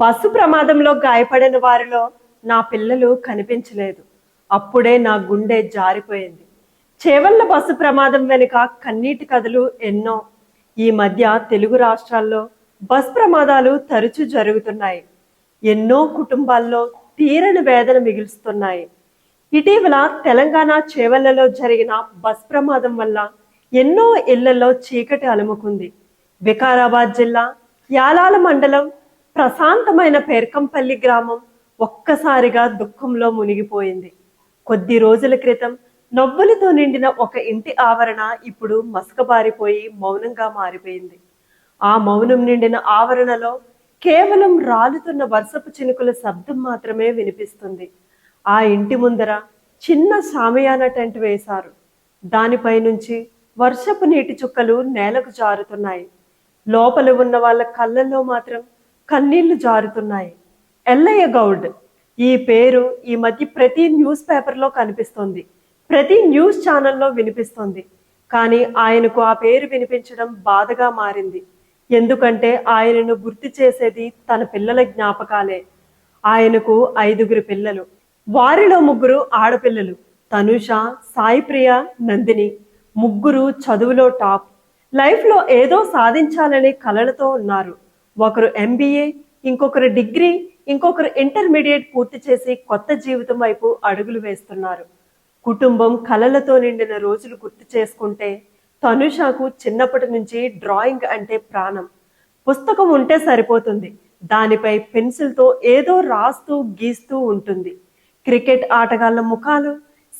Bus ప్రమాదంలో గాయపడిన వారిలో నా పిల్లలు కనిపించలేదు. అప్పుడే నా గుండె జారిపోయింది. చేవల్ల బస్సు ప్రమాదం వెనుక కన్నీటి కథలు ఎన్నో. ఈ మధ్య తెలుగు రాష్ట్రాల్లో బస్ ప్రమాదాలు తరచూ జరుగుతున్నాయి. ఎన్నో కుటుంబాల్లో తీరని వేదన మిగులుస్తున్నాయి. ఇటీవల తెలంగాణ చేవెళ్ళలో జరిగిన బస్ ప్రమాదం వల్ల ఎన్నో ఇళ్ళలో చీకటి అలుముకుంది. వికారాబాద్ జిల్లా యాలాల మండలం ప్రశాంతమైన పేర్కంపల్లి గ్రామం ఒక్కసారిగా దుఃఖంలో మునిగిపోయింది. కొద్ది రోజుల క్రితం నవ్వులతో నిండిన ఒక ఇంటి ఆవరణ ఇప్పుడు మసకబారిపోయి మౌనంగా మారిపోయింది. ఆ మౌనం నిండిన ఆవరణలో కేవలం రాలుతున్న వర్షపు చినుకుల శబ్దం మాత్రమే వినిపిస్తుంది. ఆ ఇంటి ముందర చిన్న సామయాన టెంట్ వేశారు. దానిపై నుంచి వర్షపు నీటి చుక్కలు నేలకు జారుతున్నాయి. లోపల ఉన్న వాళ్ళ కళ్ళల్లో మాత్రం కన్నీళ్ళు జారుతున్నాయి. ఎల్లయ్య గౌడ్ ఈ పేరు ఈ మధ్య ప్రతి న్యూస్ పేపర్లో కనిపిస్తుంది. ప్రతి న్యూస్ ఛానల్లో వినిపిస్తుంది. కానీ ఆయనకు ఆ పేరు వినిపించడం బాధగా మారింది. ఎందుకంటే ఆయనను గుర్తు చేసేది తన పిల్లల జ్ఞాపకాలే. ఆయనకు ఐదుగురు పిల్లలు. వారిలో ముగ్గురు ఆడపిల్లలు. తనుష సాయిప్రియ నందిని. ముగ్గురు చదువులో టాప్. లైఫ్లో ఏదో సాధించాలనే కలలతో ఉన్నారు. ఒకరు ఎంబీఏ ఇంకొకరు డిగ్రీ ఇంకొకరు ఇంటర్మీడియట్ పూర్తి చేసి కొత్త జీవితం వైపు అడుగులు వేస్తున్నారు. కుటుంబం కలలతో నిండిన రోజులు గుర్తు చేసుకుంటే తనుషకు చిన్నప్పటి నుంచి డ్రాయింగ్ అంటే ప్రాణం. పుస్తకం ఉంటే సరిపోతుంది. దానిపై పెన్సిల్తో ఏదో రాస్తూ గీస్తూ ఉంటుంది. క్రికెట్ ఆటగాళ్ళ ముఖాలు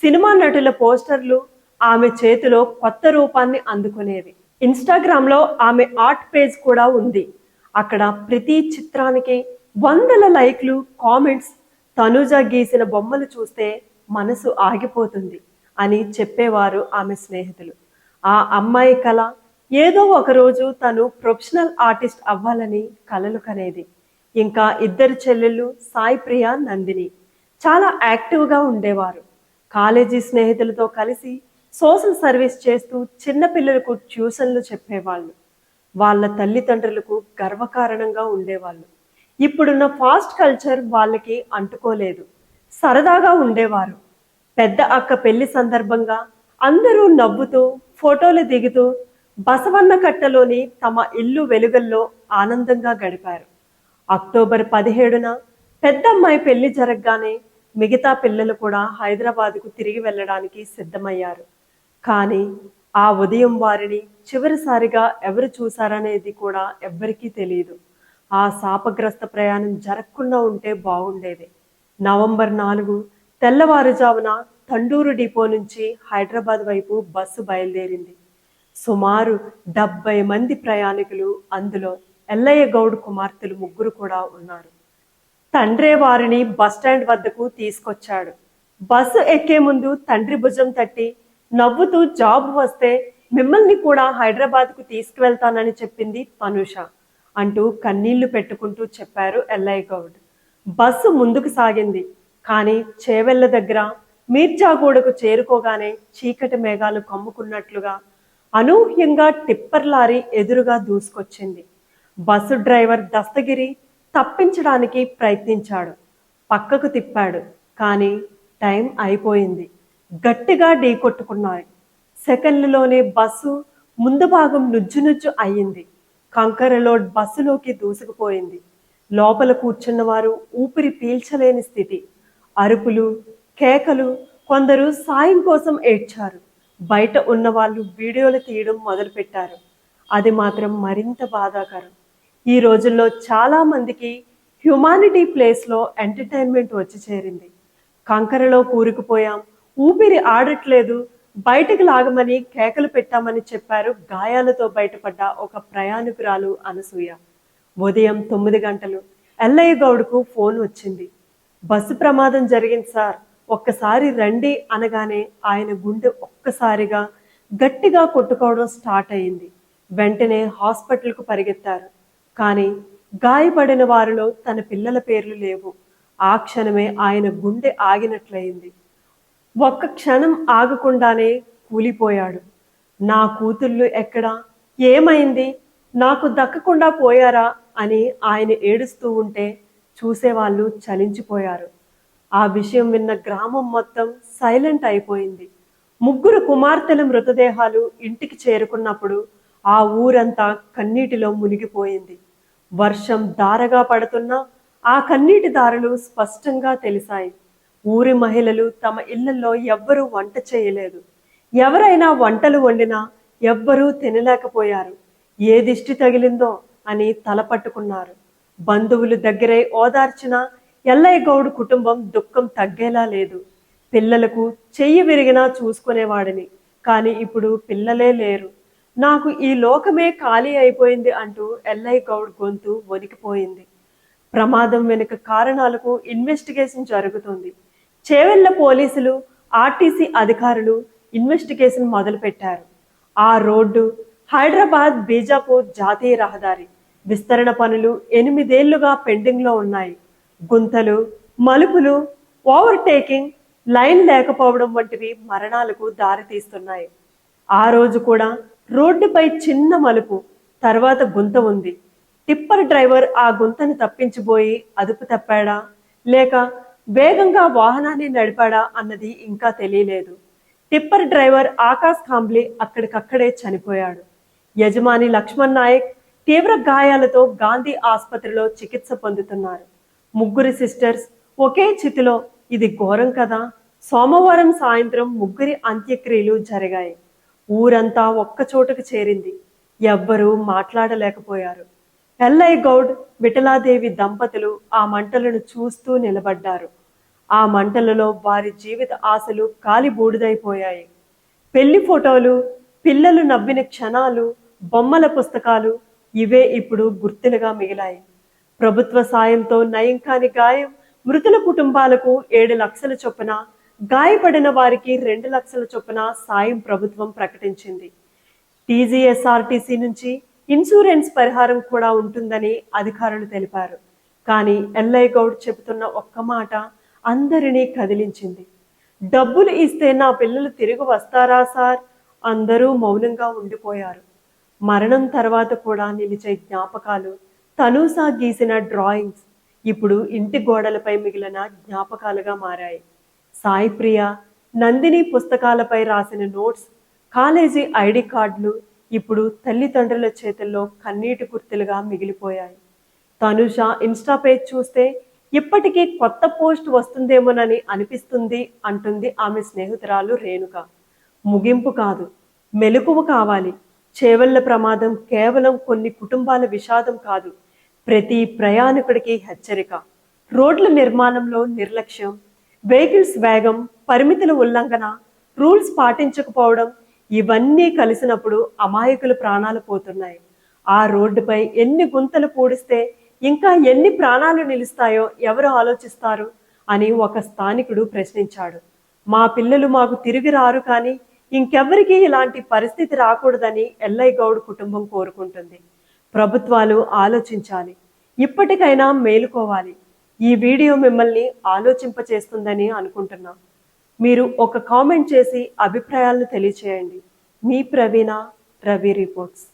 సినిమా నటుల పోస్టర్లు ఆమె చేతిలో కొత్త రూపాన్ని అందుకునేవి. ఇన్స్టాగ్రామ్లో ఆమె ఆర్ట్ పేజ్ కూడా ఉంది. అక్కడ ప్రతి చిత్రానికి వందల లైక్లు కామెంట్స్ తనుజ గీసిన బొమ్మలు చూస్తే మనసు ఆగిపోతుంది అని చెప్పేవారు ఆమె స్నేహితులు. ఆ అమ్మాయి కళ ఏదో ఒక రోజు తను ప్రొఫెషనల్ ఆర్టిస్ట్ అవ్వాలని కలలు కనేది. ఇంకా ఇద్దరు చెల్లెళ్ళు సాయి ప్రియ నందిని చాలా యాక్టివ్గా ఉండేవారు. కాలేజీ స్నేహితులతో కలిసి సోషల్ సర్వీస్ చేస్తూ చిన్నపిల్లలకు ట్యూషన్లు చెప్పేవాళ్ళు. వాళ్ళ తల్లిదండ్రులకు గర్వకారణంగా ఉండేవాళ్ళు. ఇప్పుడున్న ఫాస్ట్ కల్చర్ వాళ్ళకి అంటుకోలేదు. సరదాగా ఉండేవారు. పెద్ద అక్క పెళ్ళి సందర్భంగా అందరూ నవ్వుతూ ఫోటోలు దిగుతూ బసవన్న కట్టలోని తమ ఇల్లు వెలుగల్లో ఆనందంగా గడిపారు. అక్టోబర్ పదిహేడున పెద్దమ్మాయి పెళ్ళి జరగగానే మిగతా పిల్లలు కూడా హైదరాబాద్కు తిరిగి వెళ్ళడానికి సిద్ధమయ్యారు. కానీ ఆ ఉదయం వారిని చివరిసారిగా ఎవరు చూశారనేది కూడా ఎవ్వరికీ తెలియదు ఆ శాపగ్రస్త ప్రయాణం జరగకుండా ఉంటే బాగుండేది. నవంబర్ నాలుగు తెల్లవారుజామున తండూరు డిపో నుంచి హైదరాబాద్ వైపు బస్సు బయలుదేరింది. సుమారు డెబ్బై మంది ప్రయాణికులు అందులో ఎల్లయ్య గౌడ్ కుమార్తెలు ముగ్గురు కూడా ఉన్నారు. తండ్రే వారిని బస్టాండ్ వద్దకు తీసుకొచ్చాడు. బస్సు ఎక్కే ముందు తండ్రి భుజం తట్టి నవ్వుతూ జాబ్ వస్తే మిమ్మల్ని కూడా హైదరాబాద్కు తీసుకువెళ్తానని చెప్పింది తనుష అంటూ కన్నీళ్ళు పెట్టుకుంటూ చెప్పారు ఎల్ఐ గౌడ్. బస్సు ముందుకు సాగింది. కానీ చేవెళ్ళ దగ్గర మీర్జాగూడకు చేరుకోగానే చీకటి మేఘాలు కమ్ముకున్నట్లుగా అనూహ్యంగా టిప్పర్ లారీ ఎదురుగా దూసుకొచ్చింది. బస్సు డ్రైవర్ దస్తగిరి తప్పించడానికి ప్రయత్నించాడు. పక్కకు తిప్పాడు. కానీ టైం అయిపోయింది. గట్టిగా ఢీకొట్టుకున్నాయి సెకండ్లలోనే బస్సు ముందు భాగం నుజ్జు నుజ్జు అయ్యింది. కంకరలో బస్సులోకి దూసుకుపోయింది. లోపల కూర్చున్న వారు ఊపిరి పీల్చలేని స్థితి. అరుపులు కేకలు కొందరు సాయం కోసం ఏడ్చారు. బయట ఉన్న వాళ్ళు వీడియోలు తీయడం మొదలుపెట్టారు. అది మాత్రం మరింత బాధాకరం. ఈ రోజుల్లో చాలా మందికి హ్యుమానిటీ ప్లేస్లో ఎంటర్టైన్మెంట్ వచ్చి చేరింది. కంకరలో కూరుకుపోయాం. ఊపిరి ఆడట్లేదు బయటకు లాగమని కేకలు పెట్టామని చెప్పారు గాయాలతో బయటపడ్డ ఒక ప్రయాణికురాలు అనసూయ. ఉదయం తొమ్మిది గంటలు. ఎల్లయ్య గౌడ్కు ఫోన్ వచ్చింది. బస్సు ప్రమాదం జరిగింది సార్. ఒక్కసారి రండి అనగానే ఆయన గుండె ఒక్కసారిగా గట్టిగా కొట్టుకోవడం స్టార్ట్ అయింది. వెంటనే హాస్పిటల్కు పరిగెత్తారు. కానీ గాయపడిన వారిలో తన పిల్లల పేర్లు లేవు. ఆ క్షణమే ఆయన గుండె ఆగినట్లయింది. ఒక్క క్షణం ఆగకుండానే కూలిపోయాడు. నా కూతుళ్ళు ఎక్కడా? ఏమైంది? నాకు దక్కకుండా పోయారా? అని ఆయన ఏడుస్తూ ఉంటే చూసేవాళ్ళు చలించిపోయారు. ఆ విషయం విన్న గ్రామం మొత్తం సైలెంట్ అయిపోయింది. ముగ్గురు కుమార్తెల మృతదేహాలు ఇంటికి చేరుకున్నప్పుడు ఆ ఊరంతా కన్నీటిలో మునిగిపోయింది. వర్షం దారగా పడుతున్నా ఆ కన్నీటి దారులు స్పష్టంగా తెలిసాయి. ఊరి మహిళలు తమ ఇళ్ళలో ఎవ్వరూ వంట చేయలేదు. ఎవరైనా వంటలు వండినా ఎవ్వరూ తినలేకపోయారు. ఏ దిష్టి తగిలిందో అని తలపట్టుకున్నారు బంధువులు దగ్గరే ఓదార్చిన ఎల్లయ్య గౌడ్ కుటుంబం దుఃఖం తగ్గేలా లేదు. పిల్లలకు చెయ్యి విరిగినా చూసుకునేవాడిని కానీ ఇప్పుడు పిల్లలే లేరు. నాకు ఈ లోకమే ఖాళీ అయిపోయింది అంటూ ఎల్లయ్య గౌడ్ గొంతు వణికిపోయింది. ప్రమాదం వెనుక కారణాలకు ఇన్వెస్టిగేషన్ జరుగుతుంది. చేవెళ్ళ పోలీసులు ఆర్టీసీ అధికారులు ఇన్వెస్టిగేషన్ మొదలుపెట్టారు. ఆ రోడ్డు హైదరాబాద్ బీజాపూర్ జాతీయ రహదారి. విస్తరణ పనులు ఎనిమిదేళ్ళుగా పెండింగ్లో ఉన్నాయి. గుంతలు మలుపులు ఓవర్టేకింగ్ లైన్ లేకపోవడం వంటివి మరణాలకు దారితీస్తున్నాయి. ఆ రోజు కూడా రోడ్డుపై చిన్న మలుపు తర్వాత గుంత ఉంది. టిప్పర్ డ్రైవర్ ఆ గుంతను తప్పించిపోయి అదుపు తప్పాడా? లేక వేగంగా వాహనాన్ని నడిపాడా అన్నది ఇంకా తెలియలేదు. టిప్పర్ డ్రైవర్ ఆకాశ్ కాంబ్లే అక్కడికక్కడే చనిపోయాడు. యజమాని లక్ష్మణ్ నాయక్ తీవ్ర గాయాలతో గాంధీ ఆసుపత్రిలో చికిత్స పొందుతున్నారు. ముగ్గురి సిస్టర్స్ ఒకే చితిలో ఇది ఘోరం కదా. సోమవారం సాయంత్రం ముగ్గురి అంత్యక్రియలు జరిగాయి. ఊరంతా ఒక్క చోటుకు చేరింది. ఎవ్వరూ మాట్లాడలేకపోయారు. ఎల్ఐ గౌడ్ విఠలాదేవి దంపతులు ఆ మంటలను చూస్తూ నిలబడ్డారు. ఆ మంటలలో వారి జీవిత ఆశలు కాలిబూడిదైపోయాయి. పెళ్ళి ఫోటోలు పిల్లలు నవ్విన క్షణాలు బొమ్మల పుస్తకాలు ఇవే ఇప్పుడు గుర్తులుగా మిగిలాయి. ప్రభుత్వ సాయంతో నయం కాని గాయం మృతుల కుటుంబాలకు ఏడు లక్షల చొప్పున గాయపడిన వారికి రెండు లక్షల చొప్పున సాయం ప్రభుత్వం ప్రకటించింది. టీజీఎస్ఆర్టీసీ నుంచి ఇన్సూరెన్స్ పరిహారం కూడా ఉంటుందని అధికారులు తెలిపారు. కానీ ఎల్ఐ గౌడ్ చెబుతున్న ఒక్క మాట అందరినీ కదిలించింది. డబ్బులు ఇస్తే నా పిల్లలు తిరిగి వస్తారా సార్? అందరూ మౌనంగా ఉండిపోయారు. మరణం తర్వాత కూడా నిలిచే జ్ఞాపకాలు తనూసా గీసిన డ్రాయింగ్స్ ఇప్పుడు ఇంటి గోడలపై మిగిలిన జ్ఞాపకాలుగా మారాయి. సాయి ప్రియ నందిని పుస్తకాలపై రాసిన నోట్స్ కాలేజీ ఐడి కార్డులు ఇప్పుడు తల్లిదండ్రుల చేతుల్లో కన్నీటి గుర్తులుగా మిగిలిపోయాయి. తనుష ఇన్స్టా పేజ్ చూస్తే ఇప్పటికీ కొత్త పోస్ట్ వస్తుందేమోనని అనిపిస్తుంది అంటుంది ఆమె స్నేహితురాలు రేణుక. ముగింపు కాదు మెలకువ కావాలి. చేవళ్ళ ప్రమాదం కేవలం కొన్ని కుటుంబాల విషాదం కాదు ప్రతి ప్రయాణికుడికి హెచ్చరిక. రోడ్ల నిర్మాణంలో నిర్లక్ష్యం వెహికల్స్ వేగం పరిమితుల ఉల్లంఘన రూల్స్ పాటించకపోవడం ఇవన్నీ కలిసినప్పుడు అమాయకులు ప్రాణాలు పోతున్నాయి. ఆ రోడ్డుపై ఎన్ని గుంతలు పూడిస్తే ఇంకా ఎన్ని ప్రాణాలు నిలుస్తాయో ఎవరు ఆలోచిస్తారు? అని ఒక స్థానికుడు ప్రశ్నించాడు. మా పిల్లలు మాకు తిరిగి రారు కానీ ఇంకెవ్వరికీ ఇలాంటి పరిస్థితి రాకూడదని ఎల్లయ్య గౌడ్ కుటుంబం కోరుకుంటుంది. ప్రభుత్వాలు ఆలోచించాలి. ఇప్పటికైనా మేలుకోవాలి. ఈ వీడియో మిమ్మల్ని ఆలోచింపచేస్తుందని అనుకుంటున్నాం. మీరు ఒక కామెంట్ చేసి అభిప్రాయాలను తెలియచేయండి. మీ ప్రవీణ రవి రిపోర్ట్స్.